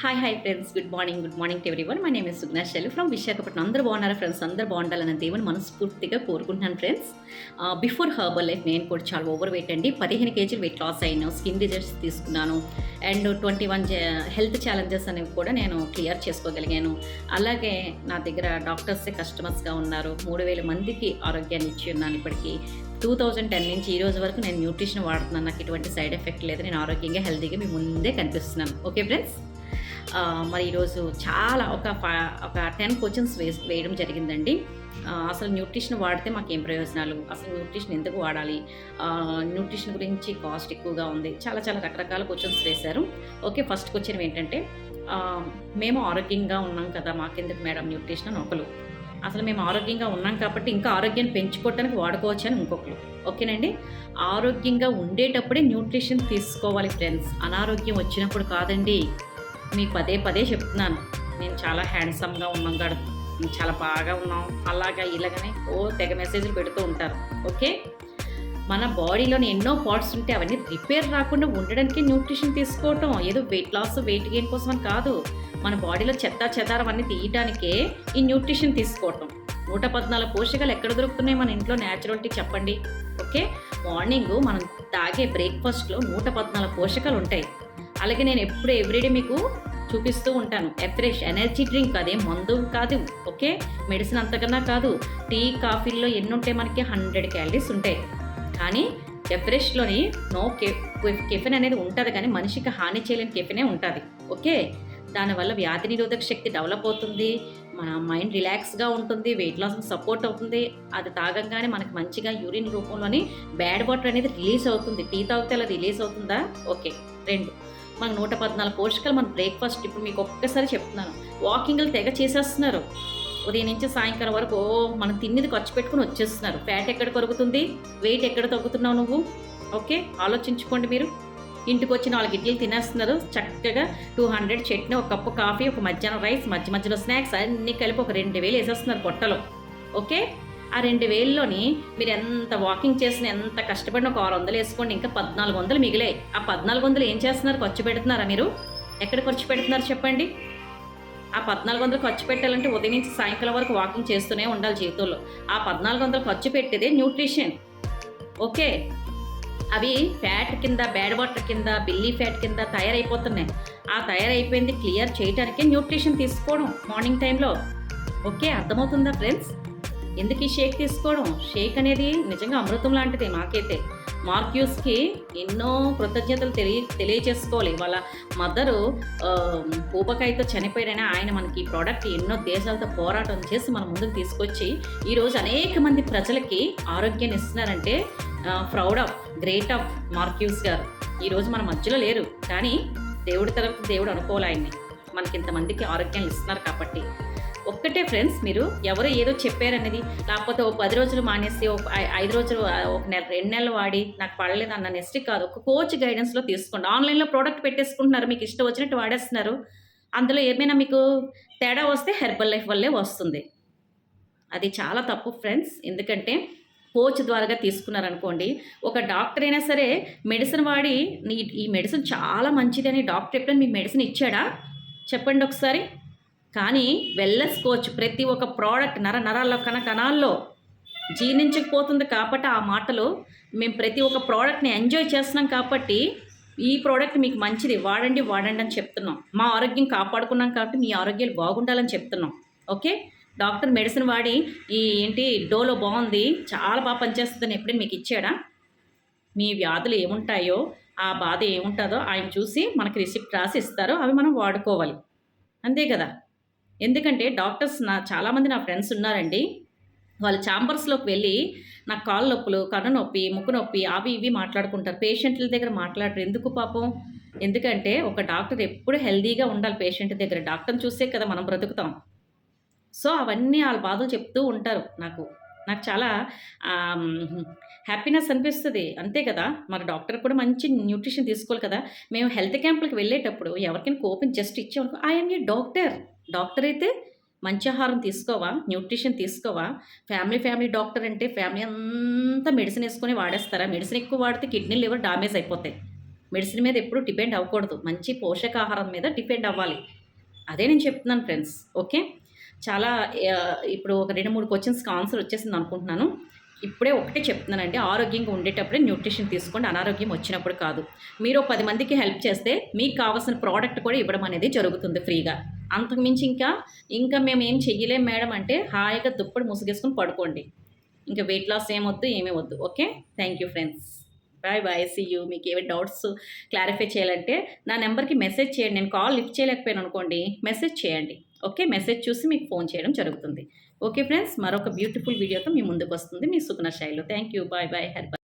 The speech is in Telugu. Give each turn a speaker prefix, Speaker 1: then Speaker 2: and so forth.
Speaker 1: Hi hi friends good morning good morning to everyone my name is Sugna from Visakhapatnam అందరూ బాగున్నారా ఫ్రెండ్స్ అందరూ బాగుండాలని దేవుని మనస్ఫూర్తిగా కోరుకుంటున్నాను ఫ్రెండ్స్ బిఫోర్ హర్బల్ లైఫ్ నేను కూడా చాలా ఓవర్ వెయిట్ అండి. పదిహేను కేజీలు వెయిట్ లాస్ అయిన స్కిన్ డిజీజ్ తీసుకున్నాను. And twenty one health challenges అనేవి కూడా నేను క్లియర్ చేసుకోగలిగాను. అలాగే నా దగ్గర డాక్టర్సే కస్టమర్స్గా ఉన్నారు. మూడు వేల మందికి ఆరోగ్యాన్ని ఇచ్చి ఉన్నాను ఇప్పటికీ. టూ థౌజండ్ టెన్ నుంచి ఈ రోజు వరకు నేను న్యూట్రిషన్ వాడుతున్నాను. నాకు ఎటువంటి సైడ్ ఎఫెక్ట్ లేదు. నేను ఆరోగ్యంగా హెల్తీగా మీ ముందే కనిపిస్తున్నాను. ఓకే ఫ్రెండ్స్ మరి ఈరోజు చాలా ఒక ఒక టెన్ క్వశ్చన్స్ వేయడం జరిగిందండి. అసలు న్యూట్రిషన్ వాడితే మాకు ఏం ప్రయోజనాలు? అసలు న్యూట్రిషన్ ఎందుకు వాడాలి? న్యూట్రిషన్ గురించి కాస్ట్ ఎక్కువగా ఉంది. చాలా చాలా రకరకాల క్వశ్చన్స్ వేశారు. ఓకే ఫస్ట్ క్వశ్చన్ ఏంటంటే మేము ఆరోగ్యంగా ఉన్నాం కదా మాకెందుకు మేడం న్యూట్రిషన్ అని ఒకరు. అసలు మేము ఆరోగ్యంగా ఉన్నాం కాబట్టి ఇంకా ఆరోగ్యాన్ని పెంచుకోవటానికి వాడుకోవచ్చు అని ఇంకొకరు. ఓకేనండి? ఆరోగ్యంగా ఉండేటప్పుడే న్యూట్రిషన్ తీసుకోవాలి ఫ్రెండ్స్. అనారోగ్యం వచ్చినప్పుడు కాదండి. మీకు పదే పదే చెప్తున్నాను. నేను చాలా హ్యాండ్సమ్గా ఉన్నాం గడ చాలా బాగా ఉన్నాం అలాగా ఇలాగనే ఓ తెగ మెసేజ్లు పెడుతూ ఉంటారు. ఓకే? మన బాడీలోని ఎన్నో పార్ట్స్ ఉంటే అవన్నీ రిపేర్ రాకుండా ఉండడానికి న్యూట్రిషన్ తీసుకోవటం ఏదో వెయిట్ లాస్ వెయిట్ గెయిన్ కోసం అని కాదు. మన బాడీలో చెత్త చెదారం అన్ని తీయడానికే ఈ న్యూట్రిషన్ తీసుకోవటం. నూట పద్నాలుగు పోషకాలు ఎక్కడ దొరుకుతున్నాయి మన ఇంట్లో? న్యాచురల్టీ చెప్పండి. ఓకే? మార్నింగ్ మనం తాగే బ్రేక్ఫాస్ట్లో నూట పద్నాలుగు పోషకాలు ఉంటాయి. అలాగే నేను ఎప్పుడు ఎవ్రీడే మీకు చూపిస్తూ ఉంటాను. ఎఫ్రెష్ ఎనర్జీ డ్రింక్ అదే మందు కాదు ఓకే మెడిసిన్ అంతకన్నా కాదు టీ కాఫీల్లో ఎన్ని ఉంటాయి మనకి హండ్రెడ్ క్యాలరీస్ ఉంటాయి. కానీ ఎఫ్రెష్లోని నో కె కెఫెన్ అనేది ఉంటుంది కానీ మనిషికి హాని చేయలేని కెఫెనే ఉంటుంది ఓకే దానివల్ల వ్యాధి నిరోధక శక్తి డెవలప్ అవుతుంది మన మైండ్ రిలాక్స్గా ఉంటుంది వెయిట్ లాస్ సపోర్ట్ అవుతుంది. అది తాగంగానే మనకి మంచిగా యూరిన్ రూపంలోని బ్యాడ్ వాటర్ అనేది రిలీజ్ అవుతుంది. టీ తాగితే అలా రిలీజ్ అవుతుందా? ఓకే రెండు. మనకు నూట పద్నాలుగు పోషకాలు మన బ్రేక్ఫాస్ట్ ఇప్పుడు మీకు ఒక్కసారి చెప్తున్నాను. వాకింగ్లు తెగ చేసేస్తున్నారు. ఉదయం నుంచి సాయంకాలం వరకు ఓ మనం తిన్నది ఖర్చు పెట్టుకుని వచ్చేస్తున్నారు. ఫ్యాట్ ఎక్కడ కొరుకుతుంది? వెయిట్ ఎక్కడ తగ్గుతున్నావు నువ్వు? ఓకే ఆలోచించుకోండి మీరు. ఇంటికి వచ్చి నాలుగు ఇడ్లీలు తినేస్తున్నారు. చక్కగా టూ హండ్రెడ్ చట్నీ ఒక కప్పు కాఫీ ఒక మధ్యాహ్నం రైస్ మధ్య మధ్యలో స్నాక్స్ అన్నీ కలిపి ఒక రెండు వేలు వేసేస్తున్నారు పొట్టలో. ఓకే ఆ రెండు వేల్లోని మీరు ఎంత వాకింగ్ చేసిన ఎంత కష్టపడిన ఒక ఆరు వందలు వేసుకోండి ఇంకా పద్నాలుగు వందలు మిగిలాయి. ఆ పద్నాలుగు వందలు ఏం చేస్తున్నారు? ఖర్చు పెడుతున్నారా మీరు? ఎక్కడ ఖర్చు పెడుతున్నారు చెప్పండి? ఆ పద్నాలుగు వందలు ఖర్చు పెట్టాలంటే ఉదయం నుంచి సాయంకాలం వరకు వాకింగ్ చేస్తూనే ఉండాలి జీవితంలో. ఆ పద్నాలుగు వందలు ఖర్చు పెట్టేదే న్యూట్రిషన్. ఓకే? అవి ఫ్యాట్ కింద బ్యాడ్ వాటర్ కింద బిల్లీ ఫ్యాట్ కింద తయారైపోతున్నాయి. ఆ తయారైపోయింది క్లియర్ చేయడానికి న్యూట్రిషన్ తీసుకోవడం మార్నింగ్ టైంలో. ఓకే? అర్థమవుతుందా ఫ్రెండ్స్? ఎందుకు ఈ షేక్ తీసుకోవడం? షేక్ అనేది నిజంగా అమృతం లాంటిది మాకైతే. మార్క్యూస్కి ఎన్నో కృతజ్ఞతలు తెలియ తెలియచేసుకోవాలి. వాళ్ళ మదరు పూపకాయతో చనిపోయారనే ఆయన మనకి ఈ ప్రోడక్ట్ ఎన్నో దేశాలతో పోరాటం చేసి మన ముందుకు తీసుకొచ్చి ఈరోజు అనేక మంది ప్రజలకి ఆరోగ్యాన్ని ఇస్తున్నారంటే ప్రౌడ్ ఆఫ్ గ్రేట్ ఆఫ్ మార్క్యూస్ గారు. ఈరోజు మన మధ్యలో లేరు. కానీ దేవుడి తరపు దేవుడు అనుకోవాలి ఆయన్ని. మనకి ఇంతమందికి ఆరోగ్యాన్ని ఇస్తున్నారు కాబట్టి. ఒక్కటే ఫ్రెండ్స్ మీరు ఎవరో ఏదో చెప్పారనేది లేకపోతే ఒక పది రోజులు మానేసి ఒక ఐదు రోజులు ఒక నెల రెండు నెలలు వాడి నాకు పడలేదు అన్న నెక్స్ట్ కాదు. ఒక కోచ్ గైడెన్స్లో తీసుకోండి. ఆన్లైన్లో ప్రోడక్ట్ పెట్టేసుకుంటున్నారు మీకు ఇష్టం వచ్చినట్టు వాడేస్తున్నారు. అందులో ఏమైనా మీకు తేడా వస్తే హెర్బల్ లైఫ్ వల్లే వస్తుంది. అది చాలా తప్పు ఫ్రెండ్స్. ఎందుకంటే కోచ్ ద్వారాగా తీసుకున్నారనుకోండి ఒక డాక్టర్ అయినా సరే మెడిసిన్ వాడి నీ ఈ మెడిసిన్ చాలా మంచిదని డాక్టర్ ఎప్పుడైనా మీకు మెడిసిన్ ఇచ్చాడా? చెప్పండి ఒకసారి. కానీ వెల్నెస్ కోచ్ ప్రతి ఒక్క ప్రోడక్ట్ నర నరాల్లో కణ కణాల్లో జీర్ణించకపోతుంది కాబట్టి ఆ మాటలు మేము ప్రతి ఒక్క ప్రోడక్ట్ని ఎంజాయ్ చేస్తున్నాం కాబట్టి ఈ ప్రోడక్ట్ మీకు మంచిది. వాడండి వాడండి అని చెప్తున్నాం. మా ఆరోగ్యం కాపాడుకున్నాం కాబట్టి మీ ఆరోగ్యాలు బాగుండాలని చెప్తున్నాం. ఓకే? డాక్టర్ మెడిసిన్ వాడి ఈ ఏంటి డోలో బాగుంది చాలా బాగా పనిచేస్తుందని ఎప్పుడైనా మీకు ఇచ్చాడా? మీ వ్యాధులు ఏముంటాయో ఆ బాధ ఏముంటుందో ఆయన చూసి మనకి రిసిప్ట్ రాసి ఇస్తారు. అవి మనం వాడుకోవాలి. అంతే కదా? ఎందుకంటే డాక్టర్స్ నా చాలామంది నా ఫ్రెండ్స్ ఉన్నారండి. వాళ్ళు ఛాంబర్స్లోకి వెళ్ళి నాకు కాళ్ళ నొప్పులు కన్ను నొప్పి ముక్కు నొప్పి అవి ఇవి మాట్లాడుకుంటారు. పేషెంట్ల దగ్గర మాట్లాడరు. ఎందుకు పాపం? ఎందుకంటే ఒక డాక్టర్ ఎప్పుడు హెల్దీగా ఉండాలి పేషెంట్ దగ్గర. డాక్టర్ని చూసే కదా మనం బ్రతుకుతాం. సో అవన్నీ వాళ్ళ బాధలు చెప్తూ ఉంటారు నాకు. నాకు చాలా హ్యాపీనెస్ అనిపిస్తుంది. అంతే కదా? మరి డాక్టర్ కూడా మంచి న్యూట్రిషన్ తీసుకోవాలి కదా? మేము హెల్త్ క్యాంపులకు వెళ్ళేటప్పుడు ఎవరికైనా కోపం జస్ట్ ఇచ్చామనుకో ఏ డాక్టర్. డాక్టర్ అయితే మంచి ఆహారం తీసుకోవా న్యూట్రిషన్ తీసుకోవా? ఫ్యామిలీ ఫ్యామిలీ డాక్టర్ అంటే ఫ్యామిలీ అంతా మెడిసిన్ వేసుకొని వాడేస్తారా? మెడిసిన్ ఎక్కువ వాడితే కిడ్నీ లివర్ డామేజ్ అయిపోతాయి. మెడిసిన్ మీద ఎప్పుడు డిపెండ్ అవ్వకూడదు. మంచి పోషకాహారం మీద డిపెండ్ అవ్వాలి. అదే నేను చెప్తున్నాను ఫ్రెండ్స్. ఓకే? చాలా ఇప్పుడు ఒక రెండు మూడు క్వశ్చన్స్కి ఆన్సర్ వచ్చేసింది అనుకుంటున్నాను. ఇప్పుడే ఒకటే చెప్తున్నానండి. ఆరోగ్యంగా ఉండేటప్పుడే న్యూట్రిషన్ తీసుకోండి. అనారోగ్యం వచ్చినప్పుడు కాదు. మీరు పది మందికి హెల్ప్ చేస్తే మీకు కావాల్సిన ప్రోడక్ట్ కూడా ఇవ్వడం అనేది జరుగుతుంది ఫ్రీగా. అంతకుమించి ఇంకా ఇంకా మేము ఏం చెయ్యలేం మేడం అంటే హాయిగా దుప్పటి ముసుగేసుకుని పడుకోండి. ఇంకా వెయిట్ లాస్ ఏమొద్దు ఏమీ వద్దు. Okay? Thank you friends bye bye see you మీకు ఏమి డౌట్స్ క్లారిఫై చేయాలంటే నా నెంబర్కి మెసేజ్ చేయండి. నేను కాల్ లిఫ్ట్ చేయలేకపోయాను అనుకోండి మెసేజ్ చేయండి. ఓకే? మెసేజ్ చూసి మీకు ఫోన్ చేయడం జరుగుతుంది. ఓకే ఫ్రెండ్స్ మరొక బ్యూటిఫుల్ వీడియోతో మీ ముందుకు వస్తుంది మీ Suguna Shailu. Thank you bye bye her